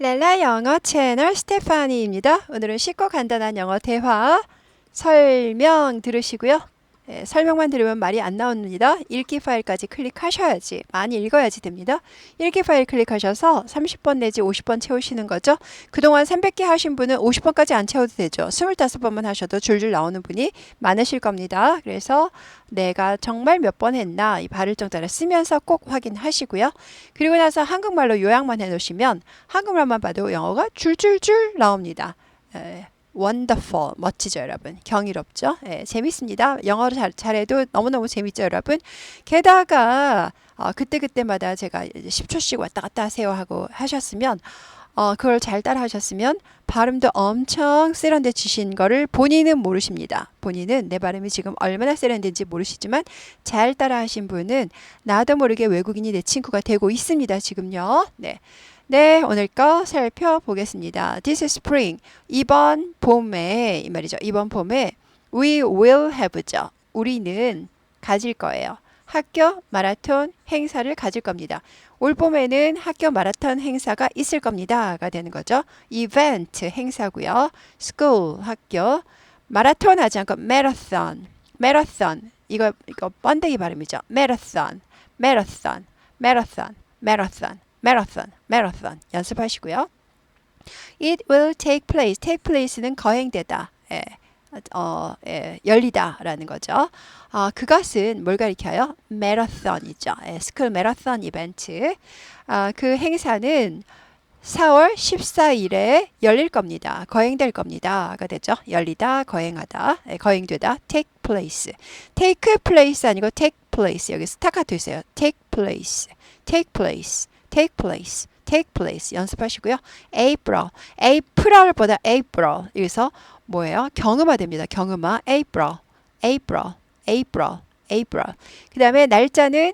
렐라 영어 채널 스테파니입니다. 오늘은 쉽고 간단한 영어 대화 설명 들으시고요. 예, 설명만 들으면 말이 안 나옵니다. 읽기 파일까지 클릭하셔야지 많이 읽어야지 됩니다. 읽기 파일 클릭하셔서 30번 내지 50번 채우시는 거죠. 그동안 300개 하신 분은 50번까지 안 채워도 되죠. 25번만 하셔도 줄줄 나오는 분이 많으실 겁니다. 그래서 내가 정말 몇 번 했나 이 발을 정자를 쓰면서 꼭 확인하시고요. 그리고 나서 한국말로 요약만 해놓으시면 한국말만 봐도 영어가 줄줄줄 나옵니다. 에, wonderful. 멋지죠 여러분? 경이롭죠? 예, 재밌습니다. 영어를 잘, 잘해도 너무너무 재밌죠 여러분? 게다가 어, 그때그때마다 제가 이제 10초씩 왔다 갔다 하세요 하고 하셨으면 어, 그걸 잘 따라 하셨으면 발음도 엄청 세련되지신 거를 본인은 모르십니다. 본인은 내 발음이 지금 얼마나 세련된지 모르시지만 잘 따라 하신 분은 나도 모르게 외국인이 내 친구가 되고 있습니다. 지금요. 네. 네, 오늘 거 살펴보겠습니다. This is spring. 이번 봄에, 이 말이죠. 이번 봄에 we will have죠. 우리는 가질 거예요. 학교 마라톤 행사를 가질 겁니다. 올 봄에는 학교 마라톤 행사가 있을 겁니다가 되는 거죠. 이벤트 행사고요. school 학교 마라톤 하지 않고 marathon marathon 이거 이거 번데기 발음이죠. marathon marathon marathon marathon marathon marathon 연습하시고요. It will take place. take place는 거행되다. 예. 어, 예, 열리다라는 거죠. 아, 그것은 뭘 가리켜요? 마라톤이죠. 예, 스쿨 마라톤 이벤트. 아, 그 행사는 4월 14일에 열릴 겁니다. 거행될 겁니다가 되죠. 열리다, 거행하다, 예, 거행되다. take place. take place 아니고 take place. 여기 스타카토 있어요. take place. take place. take place. take place 연습하시고요. April, April보다 April 여기서 뭐예요? 경음화됩니다. 경음화 April, April, April, April. 그 다음에 날짜는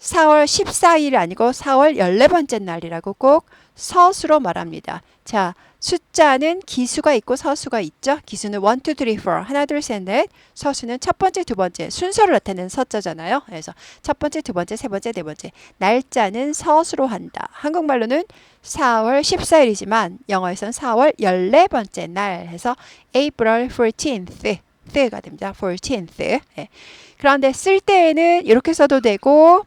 4월 14일 아니고 4월 14번째 날이라고 꼭 서수로 말합니다. 자, 숫자는 기수가 있고 서수가 있죠. 기수는 1, 2, 3, 4 하나 둘 셋 넷 서수는 첫 번째 두 번째 순서를 나타내는 서자잖아요. 그래서 첫 번째 두 번째 세 번째 네 번째 날짜는 서수로 한다. 한국말로는 4월 14일이지만 영어에서는 4월 14번째 날 해서 April 14th 가 됩니다. 14th. 네. 그런데 쓸 때에는 이렇게 써도 되고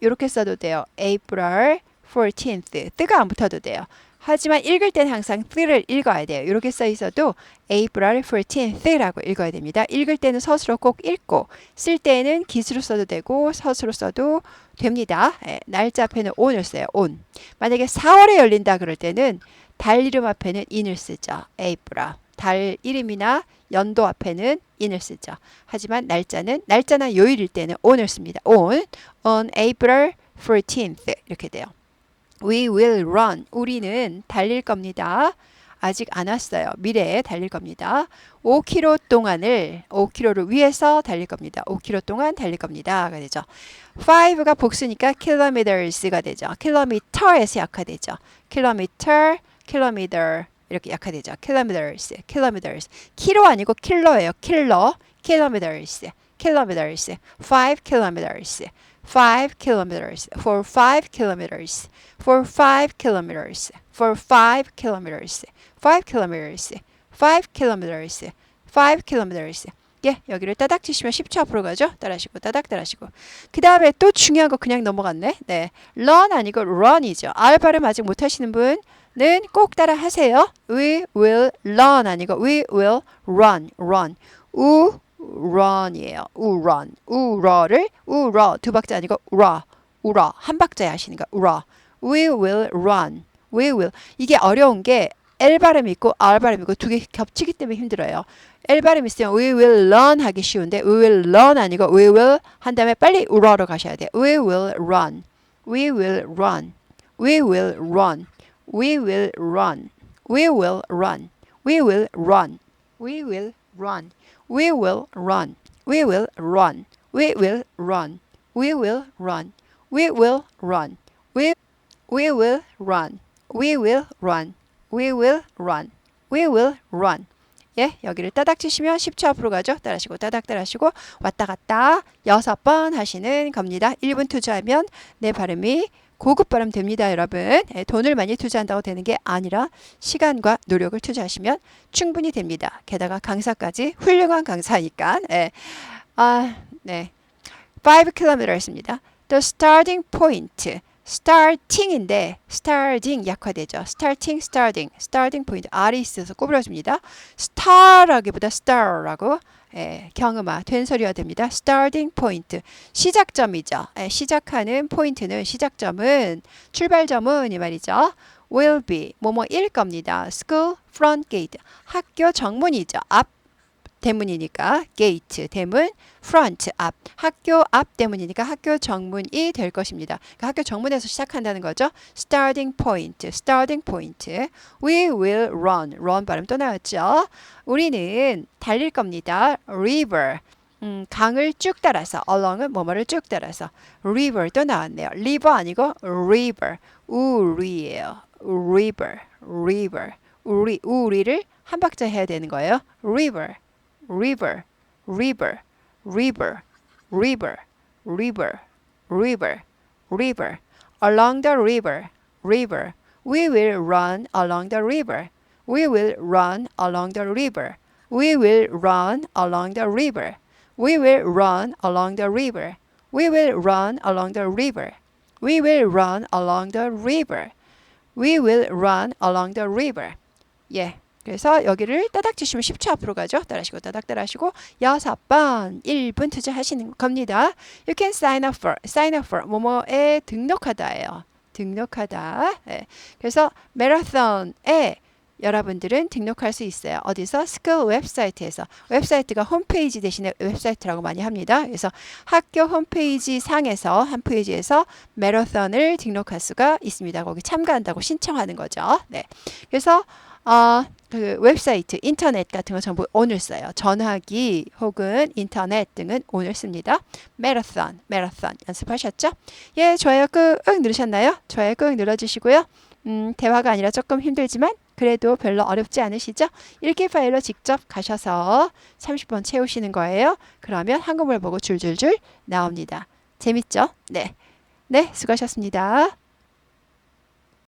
이렇게 써도 돼요. April 14th. 뜨가 안 붙어도 돼요. 하지만 읽을 때는 항상 th를 읽어야 돼요. 이렇게 써 있어도 April 14th라고 읽어야 됩니다. 읽을 때는 서술로 꼭 읽고 쓸 때는 기수로 써도 되고 서술로 써도 됩니다. 예, 날짜 앞에는 on을 써요. on. 만약에 4월에 열린다 그럴 때는 달 이름 앞에는 in을 쓰죠. April. 달 이름이나 연도 앞에는 in을 쓰죠. 하지만 날짜는 날짜나 요일일 때는 on을 씁니다. on on April 14th 이렇게 돼요. We will run. 우리는 달릴 겁니다. 아직 안 왔어요. 미래에 달릴 겁니다. 5km 동안을 5km를 위해서 달릴 겁니다. 5km 동안 달릴 겁니다가 되죠. 5가 복수니까 kilometers가 되죠. kilometer에서 약화되죠. kilometer, kilometer 이렇게 약화되죠. kilometers, kilometers. 키로 아니고 킬러예요. 킬러, kilometers, kilometers, 5 kilometers. 5 kilometers for 5 kilometers for 5 kilometers for 5 kilometers 5 kilometers 5 kilometers 5 kilometers 예, 여기를 따닥 치시면 10초 앞으로 가죠. 따라하시고 따닥 따라하시고. 그 다음에 또 중요한 거 그냥 넘어갔네. 네, run 아니고 run이죠. R 발음 아직 못 하시는 분은 꼭 따라 하세요. We will run 아니고 we will run, run. 우 run이에요. 우런. 우러를 우러 두 박자 아니고 우러. 우러 한 박자에 하시는 거. 우러. We will run. We will. 이게 어려운 게 L 발음 있고 R 발음 있고 두 개 겹치기 때문에 힘들어요. L 발음 있으면 we will run 하기 쉬운데 we will run 아니고 we will 한 다음에 빨리 우러로 가셔야 돼요. We will run. We will run. We will run. We will run. We will run. We will run. We will run. We will run. We will run. We will run. We will run. We will run. We we will run. We will run. We will run. We will run. 예, 여기를 따닥 치시면 10초 앞으로 가죠. 따라하시고 따닥 따라하시고 왔다 갔다 여섯 번 하시는 겁니다. 1분 투자하면 내 발음이 고급 발음 됩니다, 여러분. 예, 돈을 많이 투자한다고 되는 게 아니라 시간과 노력을 투자하시면 충분히 됩니다. 게다가 강사까지 훌륭한 강사니까. 예. 아, 네. 5km입니다. The starting point. starting인데 starting 약화되죠. starting, starting, starting point R이 있어서 꼬부러집니다. star라기보다 star라고 예, 경음화 된 소리가 됩니다. starting point 시작점이죠. 예, 시작하는 포인트는 시작점은 출발점은 이 말이죠. will be 뭐뭐일 겁니다. school front gate 학교 정문이죠. 앞 대문이니까 gate 대문 front 앞 학교 앞 대문이니까 학교 정문이 될 것입니다. 그러니까 학교 정문에서 시작한다는 거죠. starting point, starting point. We will run, run 발음 또 나왔죠. 우리는 달릴 겁니다. river. 음, 강을 쭉 따라서 along은 뭐뭐를 쭉 따라서 river 또 나왔네요. river 아니고 river 우리예요. river, river 우리 우리를 한 박자 해야 되는 거예요. river, river, river, river, river, river, river, river, along the river, river. We will run along the river. We will run along the river. We will run along the river. We will run along the river. We will run along the river. We will run along the river. We will run along the river. 예. 그래서 여기를 따닥 치시면 10초 앞으로 가죠. 따라하시고 따닥 따라하시고 여섯 번 1분 투자하시는 겁니다. You can sign up for, sign up for 뭐뭐에 등록하다예요. 등록하다. 예. 그래서 마라톤에 여러분들은 등록할 수 있어요. 어디서? 스쿨 웹사이트에서. 웹사이트가 홈페이지 대신에 웹사이트라고 많이 합니다. 그래서 학교 홈페이지 상에서 한 페이지에서 마라톤을 등록할 수가 있습니다. 거기 참가한다고 신청하는 거죠. 네. 그래서 어, 그 웹사이트, 인터넷 같은 거 전부 오늘 써요. 전화기 혹은 인터넷 등은 오늘 씁니다. 마라톤, 마라톤 연습하셨죠? 예, 좋아요 꾹 누르셨나요? 좋아요 꾹 눌러주시고요. 음, 대화가 아니라 조금 힘들지만 그래도 별로 어렵지 않으시죠? 읽기 파일로 직접 가셔서 30번 채우시는 거예요. 그러면 한국말 보고 줄줄줄 나옵니다. 재밌죠? 네. 네, 수고하셨습니다.